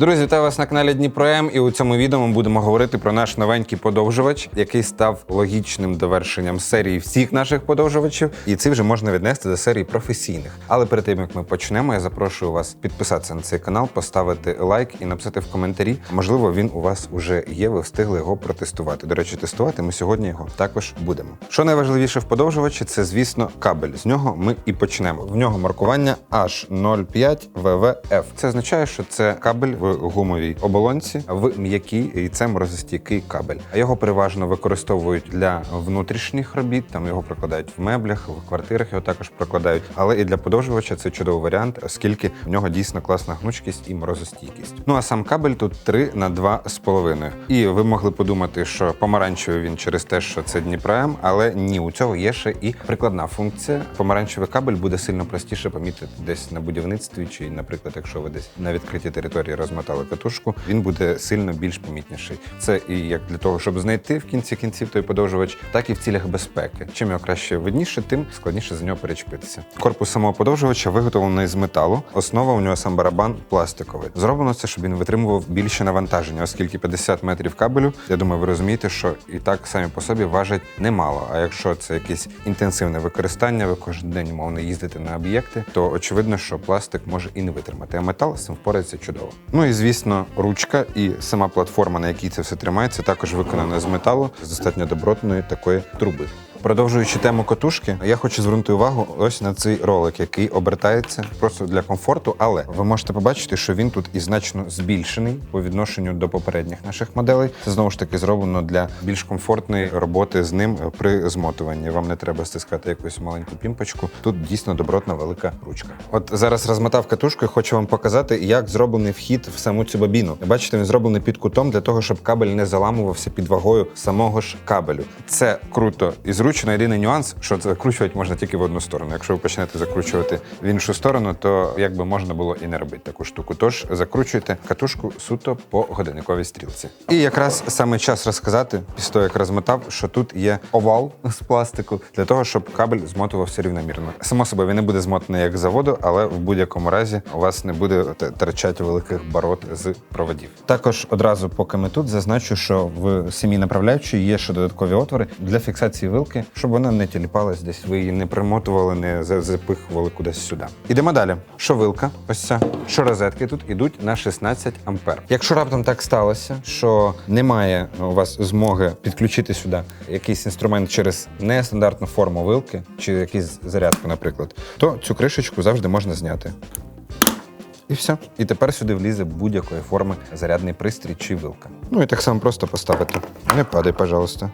Друзі, вітаю вас на каналі Дніпро М. І у цьому відео ми будемо говорити про наш новенький подовжувач, який став логічним довершенням серії всіх наших подовжувачів. І це вже можна віднести до серії професійних. Але перед тим як ми почнемо, я запрошую вас підписатися на цей канал, поставити лайк і написати в коментарі. Можливо, він у вас уже є. Ви встигли його протестувати. До речі, тестувати ми сьогодні його також будемо. Що найважливіше в подовжувачі, це звісно кабель. З нього ми і почнемо. В нього маркування H05 WWF. Це означає, що це кабель гумовій оболонці в м'який і це морозостійкий кабель. А його переважно використовують для внутрішніх робіт. Там його прокладають в меблях, в квартирах його також прокладають. Але і для подовжувача це чудовий варіант, оскільки в нього дійсно класна гнучкість і морозостійкість. Ну а сам кабель тут 3 на 2,5. І ви могли подумати, що помаранчевий він через те, що це Дніпром, але ні, у цього є ще і прикладна функція. Помаранчевий кабель буде сильно простіше помітити десь на будівництві, чи, наприклад, якщо ви десь на відкритій території розмотали катушку, він буде сильно більш помітніший. Це і як для того, щоб знайти в кінці кінців той подовжувач, так і в цілях безпеки. Чим його краще видніше, тим складніше за нього перечепитися. Корпус самого подовжувача виготовлений з металу. Основа у нього сам барабан пластиковий. Зроблено це, щоб він витримував більше навантаження, оскільки 50 метрів кабелю. Я думаю, ви розумієте, що і так самі по собі важать немало. А якщо це якесь інтенсивне використання, ви кожен день умовно їздите на об'єкти, то очевидно, що пластик може і не витримати. А метал з цим впорається чудово. Ну і звісно, ручка і сама платформа, на якій це все тримається, також виконана з металу з достатньо добротної такої труби. Продовжуючи тему котушки, я хочу звернути увагу ось на цей ролик, який обертається просто для комфорту, але ви можете побачити, що він тут і значно збільшений по відношенню до попередніх наших моделей. Це знову ж таки зроблено для більш комфортної роботи з ним при змотуванні. Вам не треба стискати якусь маленьку пімпочку. Тут дійсно добротна велика ручка. От зараз розмотав катушку і хочу вам показати, як зроблений вхід в саму цю бобіну. Бачите, він зроблений під кутом для того, щоб кабель не заламувався під вагою самого ж кабелю. Це круто і зручно. Єдиний нюанс, що закручувати можна тільки в одну сторону. Якщо ви почнете закручувати в іншу сторону, то якби можна було і не робити таку штуку. Тож закручуйте катушку суто по годинниковій стрілці. І якраз саме час розказати, після того як розмотав, що тут є овал з пластику для того, щоб кабель змотувався рівномірно. Само собою він не буде змотаний як заводу, але в будь-якому разі у вас не буде торчати великих барот з проводів. Також одразу, поки ми тут, зазначу, що в самій направляючій є ще додаткові отвори для фіксації вилки, щоб вона не тіліпалась десь. Ви її не примотували, не запихували кудись сюди. Ідемо далі. Що вилка, ось ця, що розетки тут ідуть на 16 ампер. Якщо раптом так сталося, що немає у вас змоги підключити сюди якийсь інструмент через нестандартну форму вилки чи якийсь зарядку, наприклад, то цю кришечку завжди можна зняти. І все. І тепер сюди влізе будь-якої форми зарядний пристрій чи вилка. Ну і так само просто поставити. Не падай, пожалуйста.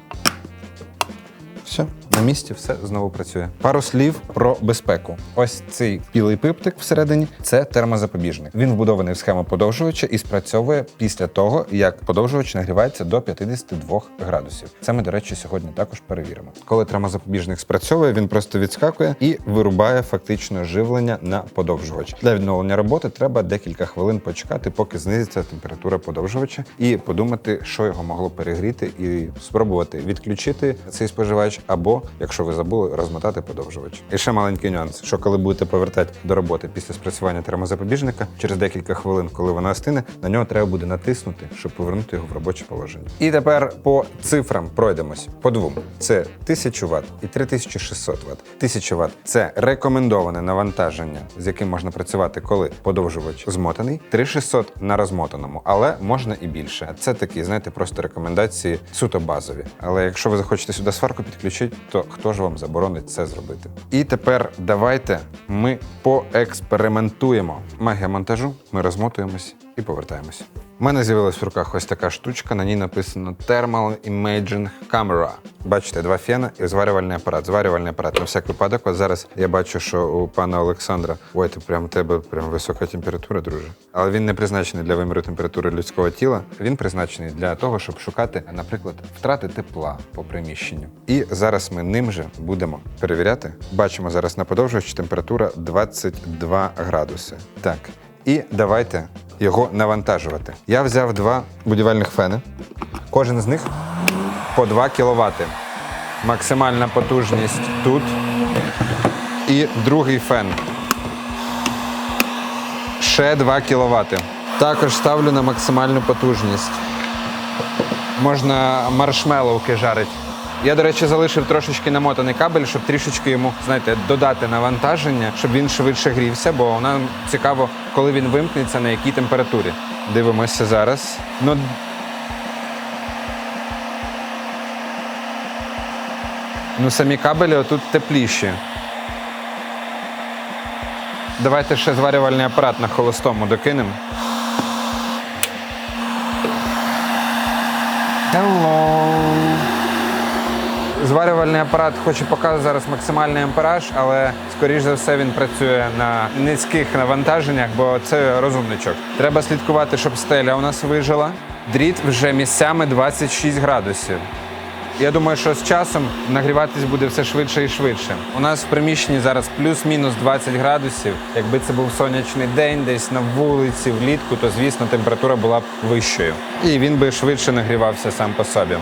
Все, на місці все знову працює. Пару слів про безпеку. Ось цей білий пиптик всередині це термозапобіжник. Він вбудований в схему подовжувача і спрацьовує після того, як подовжувач нагрівається до 52 градусів. Це ми, до речі, сьогодні також перевіримо. Коли термозапобіжник спрацьовує, він просто відскакує і вирубає фактично живлення на подовжувач. Для відновлення роботи треба декілька хвилин почекати, поки знизиться температура подовжувача, і подумати, що його могло перегріти, і спробувати відключити цей споживач, або, якщо ви забули, розмотати подовжувач. І ще маленький нюанс: що коли будете повертати до роботи після спрацювання термозапобіжника, через декілька хвилин, коли вона остине, на нього треба буде натиснути, щоб повернути його в робоче положення. І тепер по цифрам пройдемось по двом: це 1000 Вт і 3600 Вт. 1000 Вт – це рекомендоване навантаження, з яким можна працювати, коли подовжувач змотаний. 3600 на розмотаному, але можна і більше. Це такі, знаєте, просто рекомендації суто базові. Але якщо ви захочете сюди сварку підключити, то хто ж вам заборонить це зробити? І тепер давайте ми поекспериментуємо. Магія монтажу. Ми розмотуємось і повертаємось. У мене з'явилась в руках ось така штучка. На ній написано Thermal Imaging Camera. Бачите, два фена і зварювальний апарат. Зварювальний апарат на всяк випадок. От зараз я бачу, що у пана Олександра, ой, ти прям у тебе прям висока температура, друже. Але він не призначений для виміру температури людського тіла. Він призначений для того, щоб шукати, наприклад, втрати тепла по приміщенню. І зараз ми ним же будемо перевіряти. Бачимо зараз на подовжувачі температура 22 градуси. Так. І давайте його навантажувати. Я взяв два будівельних фени. Кожен з них по 2 кВт. Максимальна потужність тут. І другий фен. Ще 2 кВт. Також ставлю на максимальну потужність. Можна маршмеловки жарити. Я, до речі, залишив трошечки намотаний кабель, щоб трішечки йому, знаєте, додати навантаження, щоб він швидше грівся, бо нам цікаво, коли він вимкнеться, на якій температурі. Дивимося зараз. Ну, ну самі кабелі отут тепліші. Давайте ще зварювальний апарат на холостому докинемо. Hello. Зварювальний апарат хоче показувати зараз максимальний ампераж, але скоріш за все він працює на низьких навантаженнях, бо це розумничок. Треба слідкувати, щоб стеля у нас вижила. Дріт вже місцями 26 градусів. Я думаю, що з часом нагріватись буде все швидше і швидше. У нас в приміщенні зараз плюс-мінус 20 градусів. Якби це був сонячний день, десь на вулиці, влітку, то звісно температура була б вищою. І він би швидше нагрівався сам по собі.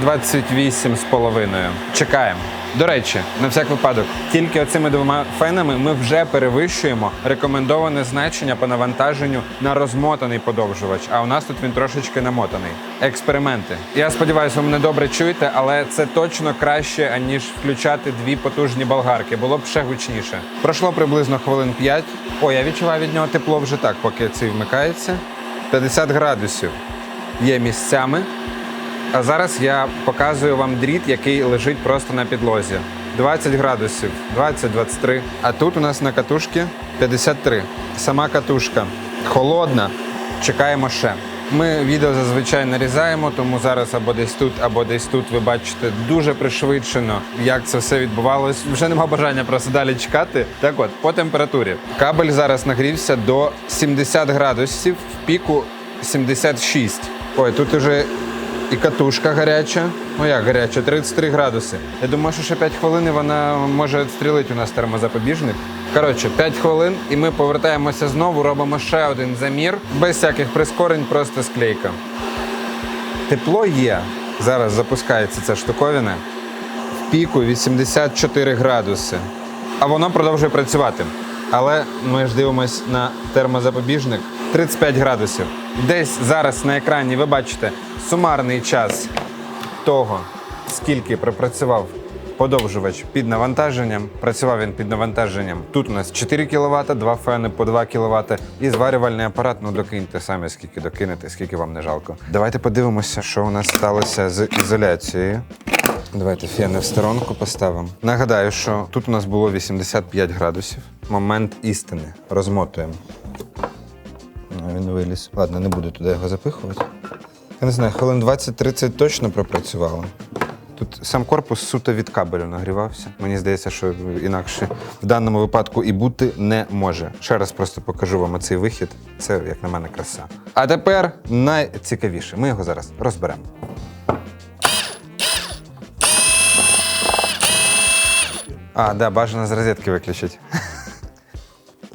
28 з половиною. Чекаємо. До речі, на всяк випадок, тільки оцими двома фенами ми вже перевищуємо рекомендоване значення по навантаженню на розмотаний подовжувач. А у нас тут він трошечки намотаний. Експерименти. Я сподіваюся, ви мене добре чуєте, але це точно краще, аніж включати дві потужні болгарки. Було б ще гучніше. Пройшло приблизно хвилин 5. О, я відчуваю від нього тепло вже так, поки цей вмикається. 50 градусів є місцями. А зараз я показую вам дріт, який лежить просто на підлозі. 20 градусів, 20-23. А тут у нас на катушці 53. Сама катушка холодна. Чекаємо ще. Ми відео зазвичай нарізаємо, тому зараз або десь тут, або десь тут ви бачите дуже пришвидшено, як це все відбувалось. Вже нема бажання просто далі чекати. Так от, по температурі. Кабель зараз нагрівся до 70 градусів, в піку 76. Ой, тут уже і катушка гаряча. Ну як гаряча? 33 градуси. Я думаю, що ще 5 хвилин вона може відстрілити у нас термозапобіжник. Коротше, 5 хвилин, і ми повертаємося знову, робимо ще один замір. Без всяких прискорень, просто склейка. Тепло є. Зараз запускається ця штуковина. В піку 84 градуси. А воно продовжує працювати. Але ми ж дивимось на термозапобіжник 35 градусів. Десь зараз на екрані ви бачите сумарний час того, скільки пропрацював подовжувач під навантаженням. Працював він під навантаженням. Тут у нас 4 кВт, два фени по 2 кВт і зварювальний апарат. Ну докиньте самі, скільки докинете, скільки вам не жалко. Давайте подивимося, що у нас сталося з ізоляцією. Давайте фени в сторонку поставимо. Нагадаю, що тут у нас було 85 градусів. Момент істини. Розмотуємо. Ну, Він виліз. Ладно, не буду туди його запихувати. Я не знаю, хвилин 20-30 точно пропрацювало. Тут сам корпус суто від кабелю нагрівався. Мені здається, що інакше в даному випадку і бути не може. Ще раз просто покажу вам цей вихід. Це, як на мене, краса. А тепер найцікавіше. Ми його зараз розберемо. А, да, бажано з розетки виключити.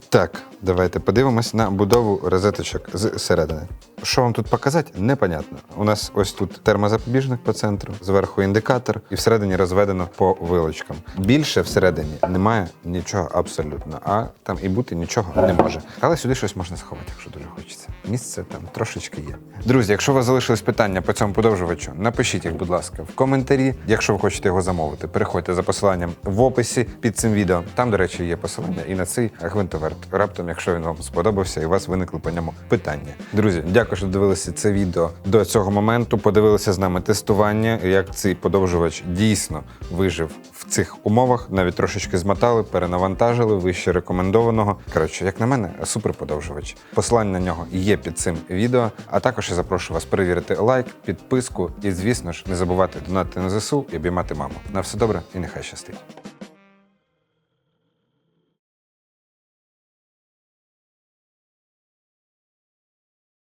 Так, давайте подивимось на будову розеточок зсередини. Що вам тут показати, непонятно. У нас ось тут термозапобіжник по центру, зверху індикатор, і всередині розведено по вилочкам. Більше всередині немає нічого абсолютно, а там і бути нічого не може. Але сюди щось можна сховати, якщо дуже хочеться. Місце там трошечки є. Друзі, якщо у вас залишились питання по цьому подовжувачу, напишіть їх, будь ласка, в коментарі. Якщо ви хочете його замовити, переходьте за посиланням в описі під цим відео. Там, до речі, є посилання і на цей гвинтоверт. Раптом, якщо він вам сподобався і у вас виникли по ньому питання. Друзі, дякую, що дивилися це відео до цього моменту. Подивилися з нами тестування, як цей подовжувач дійсно вижив в цих умовах. Навіть трошечки змотали, перенавантажили вище рекомендованого. Коротше, як на мене, супер подовжувач. Посилання на нього є під цим відео. А також я запрошую вас перевірити лайк, підписку і, звісно ж, не забувати донати на ЗСУ і обіймати маму. На все добре і нехай щастить.